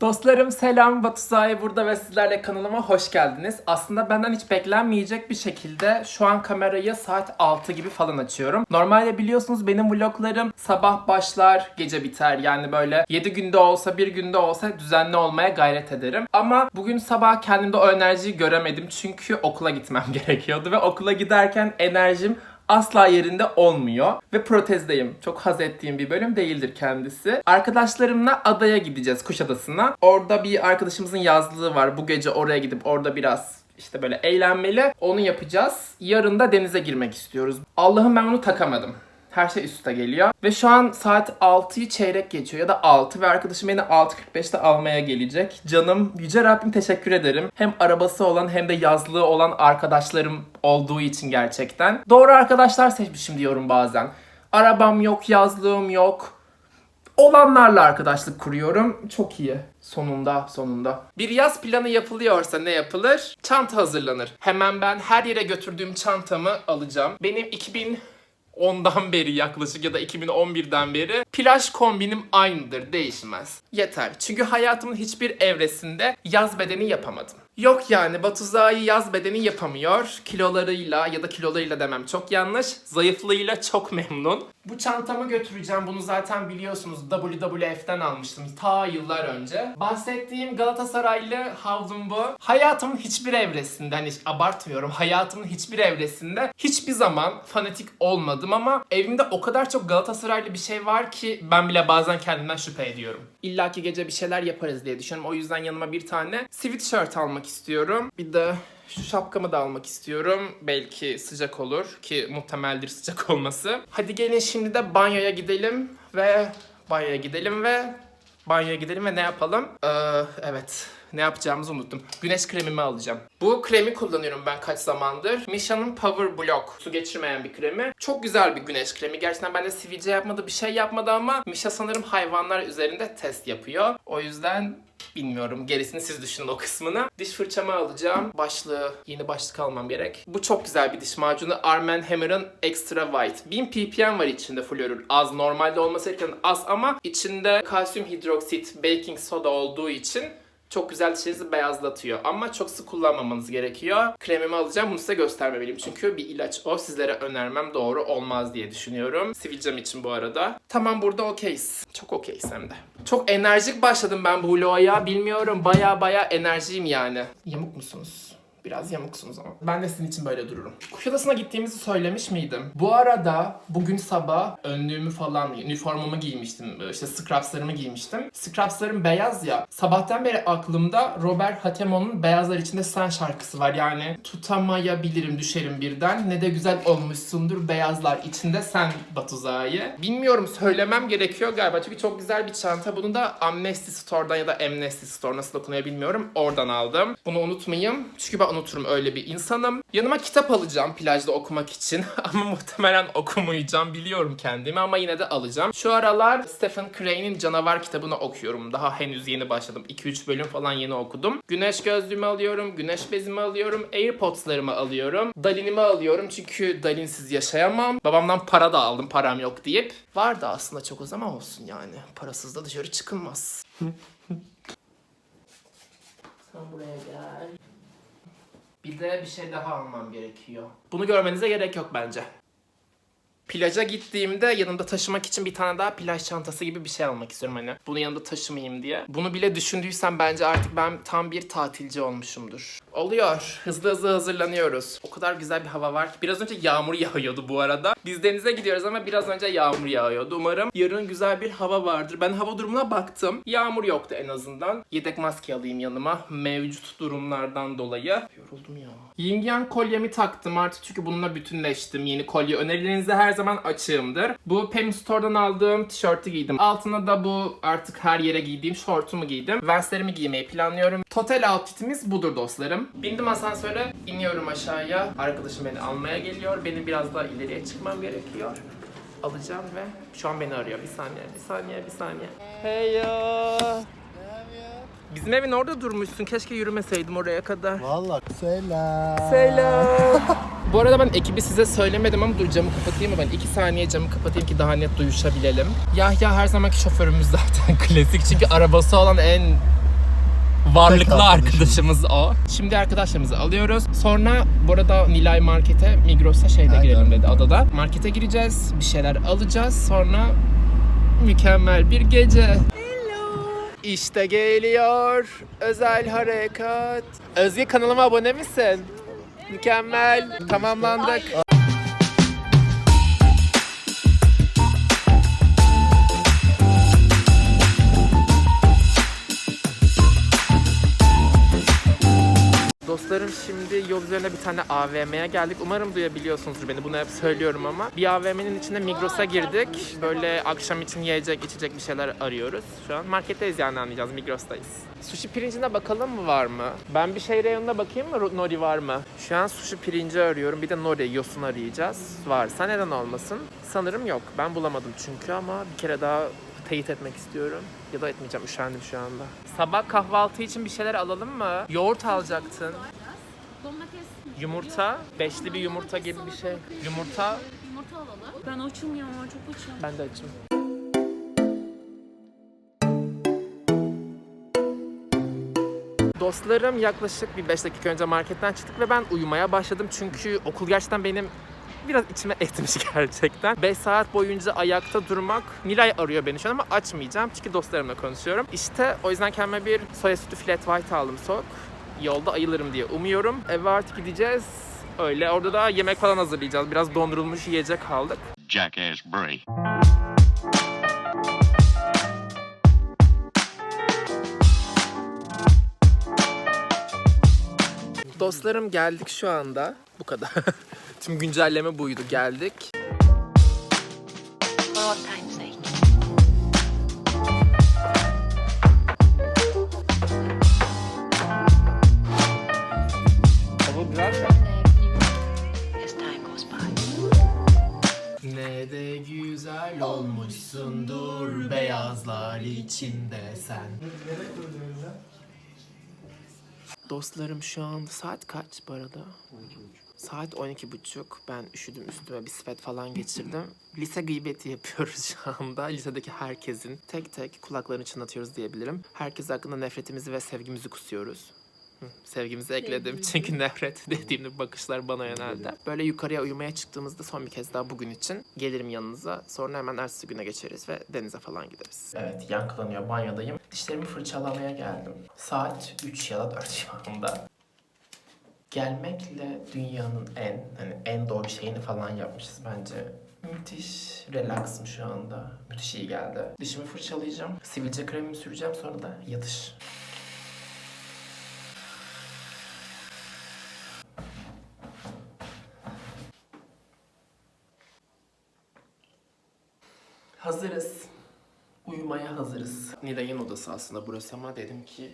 Dostlarım selam, Batu Zahir burada ve sizlerle kanalıma hoş geldiniz. Aslında benden hiç beklenmeyecek bir şekilde şu an kamerayı saat 6 gibi falan açıyorum. Normalde biliyorsunuz benim vloglarım sabah başlar, gece biter. Yani böyle 7 günde olsa, bir günde olsa düzenli olmaya gayret ederim. Ama bugün sabah kendimde o enerjiyi göremedim çünkü okula gitmem gerekiyordu ve okula giderken enerjim asla yerinde olmuyor ve protezdeyim. Çok haz ettiğim bir bölüm değildir kendisi. Arkadaşlarımla adaya gideceğiz Kuşadası'na. Orada bir arkadaşımızın yazlığı var. Bu gece oraya gidip orada biraz işte böyle eğlenmeli. Onu yapacağız. Yarın da denize girmek istiyoruz. Allah'ım ben onu takamadım. Her şey üste geliyor. Ve şu an saat 6'yı çeyrek geçiyor ya da 6 ve arkadaşım beni 6.45'te almaya gelecek. Canım Yüce Rabbim teşekkür ederim. Hem arabası olan hem de yazlığı olan arkadaşlarım olduğu için gerçekten. Doğru arkadaşlar seçmişim diyorum bazen. Arabam yok, yazlığım yok. Olanlarla arkadaşlık kuruyorum. Çok iyi. Sonunda, sonunda. Bir yaz planı yapılıyorsa ne yapılır? Çanta hazırlanır. Hemen ben her yere götürdüğüm çantamı alacağım. Benim 2000 ondan beri yaklaşık ya da 2011'den beri plaj kombinim aynıdır, değişmez. Yeter. Çünkü hayatımın hiçbir evresinde yaz bedeni yapamadım. Yok yani Batu Zahi yaz bedeni yapamıyor. Kilolarıyla ya da kilolarıyla demem çok yanlış. Zayıflığıyla çok memnun. Bu çantamı götüreceğim. Bunu zaten biliyorsunuz WWF'den almıştım ta yıllar önce. Bahsettiğim Galatasaraylı havlum bu. Hayatımın hiçbir evresinde hani abartmıyorum. Hayatımın hiçbir evresinde hiçbir zaman fanatik olmadım ama evimde o kadar çok Galatasaraylı bir şey var ki ben bile bazen kendimden şüphe ediyorum. İlla ki gece bir şeyler yaparız diye düşünüyorum. O yüzden yanıma bir tane sweatshirt almak istiyorum. Bir de şu şapkamı da almak istiyorum. Belki sıcak olur ki muhtemeldir sıcak olması. Hadi gelin şimdi de banyoya gidelim ve banyoya gidelim ve banyoya gidelim ve ne yapalım? Ee, evet. Ne yapacağımızı unuttum. Güneş kremimi alacağım. Bu kremi kullanıyorum ben kaç zamandır. Misha'nın Power Block. Su geçirmeyen bir kremi. Çok güzel bir güneş kremi. Gerçekten bende sivilce yapmadı, bir şey yapmadı ama Misha sanırım hayvanlar üzerinde test yapıyor. O yüzden Bilmiyorum. Gerisini siz düşünün o kısmını. Diş fırçamı alacağım. Başlığı, yeni başlık almam gerek. Bu çok güzel bir diş macunu. Arm Hammer'ın Extra White. 1000 ppm var içinde florür. Az. Normalde olması gereken az ama içinde kalsiyum hidroksit, baking soda olduğu için çok güzel dişlerinizi beyazlatıyor. Ama çok sık kullanmamanız gerekiyor. Kremimi alacağım. Bunu size göstermemeliyim. Çünkü bir ilaç o. Sizlere önermem doğru olmaz diye düşünüyorum. Sivilcem için bu arada. Tamam burada okeyiz. Çok okeyiz hem de. Çok enerjik başladım ben bu vloga. Bilmiyorum baya baya enerjiyim yani. Yamuk musunuz? Biraz yamuksunuz ama. Ben de sizin için böyle dururum. Kuşadası'na gittiğimizi söylemiş miydim? Bu arada bugün sabah önlüğümü falan, üniformumu giymiştim. İşte scrubslarımı giymiştim. Scrubslarım beyaz ya. Sabahtan beri aklımda Robert Hatemo'nun Beyazlar içinde Sen şarkısı var. Yani tutamayabilirim düşerim birden. Ne de güzel olmuşsundur beyazlar içinde sen Batuzay'ı. Bilmiyorum söylemem gerekiyor galiba. Çünkü çok güzel bir çanta. Bunu da Amnesty Store'dan ya da Amnesty Store nasıl okunuyor bilmiyorum. Oradan aldım. Bunu unutmayayım. Çünkü ben unuturum öyle bir insanım. Yanıma kitap alacağım plajda okumak için. ama muhtemelen okumayacağım biliyorum kendimi ama yine de alacağım. Şu aralar Stephen Cray'nin Canavar kitabını okuyorum. Daha henüz yeni başladım. 2-3 bölüm falan yeni okudum. Güneş gözlüğümü alıyorum, güneş bezimi alıyorum, Airpods'larımı alıyorum, Dalin'imi alıyorum çünkü Dalin'siz yaşayamam. Babamdan para da aldım param yok deyip. Vardı aslında çok az ama olsun yani. Parasız da dışarı çıkılmaz. Sen buraya gel. Bir de bir şey daha almam gerekiyor. Bunu görmenize gerek yok bence. Plaja gittiğimde yanımda taşımak için bir tane daha plaj çantası gibi bir şey almak istiyorum hani. Bunu yanımda taşımayayım diye. Bunu bile düşündüysem bence artık ben tam bir tatilci olmuşumdur. Oluyor. Hızlı hızlı hazırlanıyoruz. O kadar güzel bir hava var ki. Biraz önce yağmur yağıyordu bu arada. Biz denize gidiyoruz ama biraz önce yağmur yağıyordu. Umarım yarın güzel bir hava vardır. Ben hava durumuna baktım. Yağmur yoktu en azından. Yedek maske alayım yanıma. Mevcut durumlardan dolayı. Yoruldum ya. Yin Yang kolyemi taktım artık çünkü bununla bütünleştim. Yeni kolye önerilerinize her zaman açığımdır. Bu Pem Store'dan aldığım tişörtü giydim. Altına da bu artık her yere giydiğim şortumu giydim. Vanslerimi giymeyi planlıyorum. Total outfitimiz budur dostlarım. Bindim asansöre, iniyorum aşağıya. Arkadaşım beni almaya geliyor. Benim biraz daha ileriye çıkmam gerekiyor. Alacağım ve şu an beni arıyor. Bir saniye, bir saniye, bir saniye. Hey ya. Bizim evin orada durmuşsun. Keşke yürümeseydim oraya kadar. Valla selam. Selam. Bu arada ben ekibi size söylemedim ama dur camı kapatayım mı ben? iki saniye camı kapatayım ki daha net duyuşabilelim. Yahya her zamanki şoförümüz zaten klasik. Çünkü arabası olan en Varlıklı arkadaşımız o. Şimdi arkadaşlarımızı alıyoruz. Sonra burada Nilay Market'e, Migros'a şeyde Aynen. girelim dedi adada. Markete gireceğiz, bir şeyler alacağız. Sonra mükemmel bir gece. İşte geliyor özel harekat. Özge kanalıma abone misin? Mükemmel. Tamamlandık. Şimdi yol üzerinde bir tane AVM'ye geldik. Umarım duyabiliyorsunuzdur beni. Bunu hep söylüyorum ama. Bir AVM'nin içinde Migros'a girdik. Böyle akşam için yiyecek, içecek bir şeyler arıyoruz. Şu an marketteyiz yani anlayacağız. Migros'tayız. Sushi pirincine bakalım mı var mı? Ben bir şey reyonuna bakayım mı? Nori var mı? Şu an sushi pirinci arıyorum. Bir de nori, yosun arayacağız. Varsa neden olmasın? Sanırım yok. Ben bulamadım çünkü ama bir kere daha teyit etmek istiyorum. Ya da etmeyeceğim. Üşendim şu anda. Sabah kahvaltı için bir şeyler alalım mı? Yoğurt alacaktın. Domates, Yumurta, beşli bir yumurta gibi bir şey. Yumurta, yumurta alalım. Ben açım ya, çok açım. ben de açım. Dostlarım yaklaşık bir 5 dakika önce marketten çıktık ve ben uyumaya başladım çünkü okul gerçekten benim biraz içime etmiş gerçekten. 5 saat boyunca ayakta durmak Nilay arıyor beni şu an ama açmayacağım çünkü dostlarımla konuşuyorum. İşte o yüzden kendime bir soya sütü flat white aldım soğuk. Yolda ayılırım diye umuyorum. Eve artık gideceğiz. Öyle orada da yemek falan hazırlayacağız. Biraz dondurulmuş yiyecek aldık. Jackass Bray. Dostlarım geldik şu anda. Bu kadar. Tüm güncelleme buydu. Geldik. Ne de güzel olmuşsundur beyazlar içinde sen. Dostlarım şu anda saat kaç bu arada? Saat 12.30. Ben üşüdüm üstüme bir sepet falan geçirdim. Lise gıybeti yapıyoruz şu anda. Lisedeki herkesin tek tek kulaklarını çınlatıyoruz diyebilirim. Herkes hakkında nefretimizi ve sevgimizi kusuyoruz. Sevgimizi ekledim çünkü nefret dediğimde bakışlar bana yöneldi. Böyle yukarıya uyumaya çıktığımızda son bir kez daha bugün için gelirim yanınıza. Sonra hemen ertesi güne geçeriz ve denize falan gideriz. Evet yankılanıyor banyodayım. Dişlerimi fırçalamaya geldim. Saat 3 ya da 4 şu anda. Gelmekle dünyanın en hani en doğru şeyini falan yapmışız bence. Müthiş relaxım şu anda. Müthiş iyi geldi. Dişimi fırçalayacağım. Sivilce kremimi süreceğim sonra da yatış. Hazırız. Uyumaya hazırız. Nilay'ın odası aslında burası ama dedim ki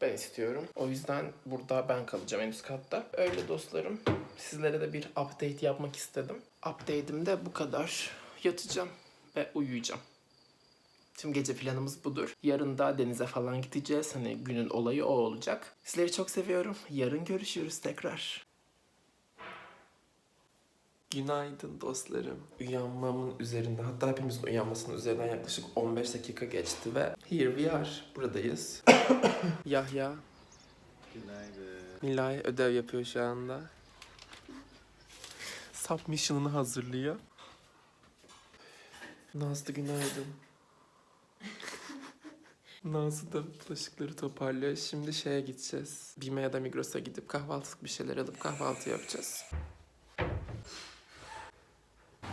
ben istiyorum. O yüzden burada ben kalacağım en üst katta. Öyle dostlarım. Sizlere de bir update yapmak istedim. Update'im de bu kadar. Yatacağım ve uyuyacağım. Tüm gece planımız budur. Yarın da denize falan gideceğiz. Hani günün olayı o olacak. Sizleri çok seviyorum. Yarın görüşürüz tekrar. Günaydın dostlarım. Uyanmamın üzerinde hatta hepimizin uyanmasının üzerinden yaklaşık 15 dakika geçti ve here we are. Buradayız. Yahya. Günaydın. Nilay ödev yapıyor şu anda. Submission'ını hazırlıyor. Nazlı günaydın. Nazlı da bulaşıkları toparlıyor. Şimdi şeye gideceğiz. Bime ya da Migros'a gidip kahvaltılık bir şeyler alıp kahvaltı yapacağız.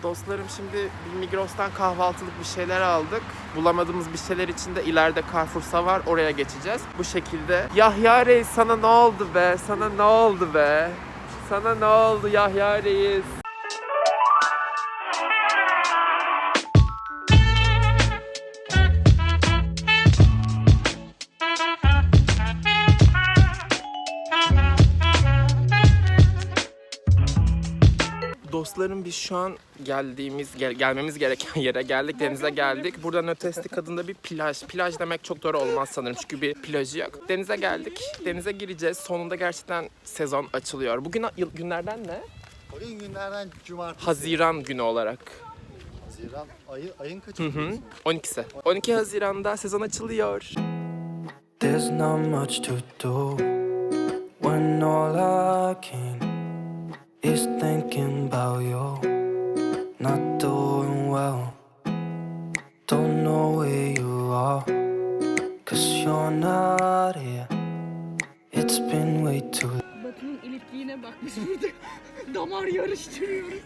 Dostlarım şimdi bir Migros'tan kahvaltılık bir şeyler aldık. Bulamadığımız bir şeyler için de ileride Carrefour'sa var oraya geçeceğiz. Bu şekilde. Yahya Reis sana ne oldu be? Sana ne oldu be? Sana ne oldu Yahya Reis? Dostlarım biz şu an geldiğimiz, gel- gelmemiz gereken yere geldik. Denize geldik. Buradan ötesi kadında bir plaj. Plaj demek çok doğru olmaz sanırım çünkü bir plajı yok. Denize geldik. Denize gireceğiz. Sonunda gerçekten sezon açılıyor. Bugün yıl- günlerden ne? Bugün günlerden cumartesi. Haziran günü olarak. Haziran ayı, ayın kaçı? Hı hı. 12'si. 12 Haziran'da sezon açılıyor. There's not much to do when all I can is thinking about you. Not doing well, don't know where you are, cause you're not here. It's been way too Batu'nun ilipliğine bak biz burada damar yarıştırıyoruz.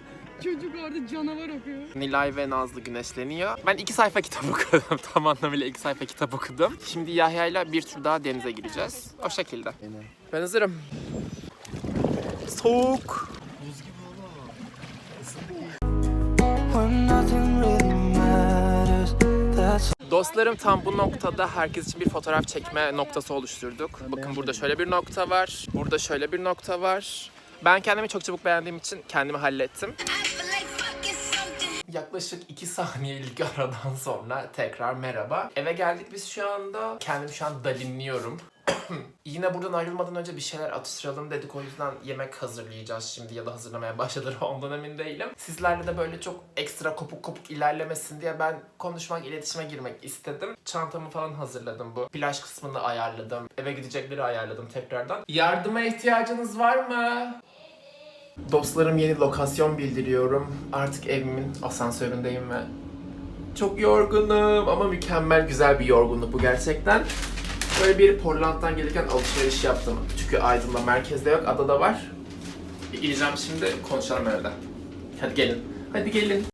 Çocuk orada canavar okuyor. Nilay ve Nazlı güneşleniyor. Ben iki sayfa kitap okudum. Tam anlamıyla iki sayfa kitap okudum. Şimdi Yahya'yla bir tur daha denize gireceğiz. O şekilde. Ben hazırım. Soğuk. Dostlarım tam bu noktada herkes için bir fotoğraf çekme noktası oluşturduk. Bakın burada şöyle bir nokta var. Burada şöyle bir nokta var. Ben kendimi çok çabuk beğendiğim için kendimi hallettim. Yaklaşık 2 saniyelik aradan sonra tekrar merhaba. Eve geldik biz şu anda. Kendimi şu an dalimliyorum. Yine buradan ayrılmadan önce bir şeyler atıştıralım dedik. O yüzden yemek hazırlayacağız şimdi ya da hazırlamaya başladılar ondan emin değilim. Sizlerle de böyle çok ekstra kopuk kopuk ilerlemesin diye ben konuşmak, iletişime girmek istedim. Çantamı falan hazırladım bu. Plaj kısmını ayarladım. Eve gidecekleri ayarladım tekrardan. Yardıma ihtiyacınız var mı? Dostlarım yeni lokasyon bildiriyorum. Artık evimin asansöründeyim ve çok yorgunum ama mükemmel güzel bir yorgunluk bu gerçekten. Böyle bir Portland'dan gelirken alışveriş yaptım. Çünkü Aydın'da merkezde yok, adada var. Bir Gideceğim şimdi konuşalım evde. Hadi gelin. Hadi gelin.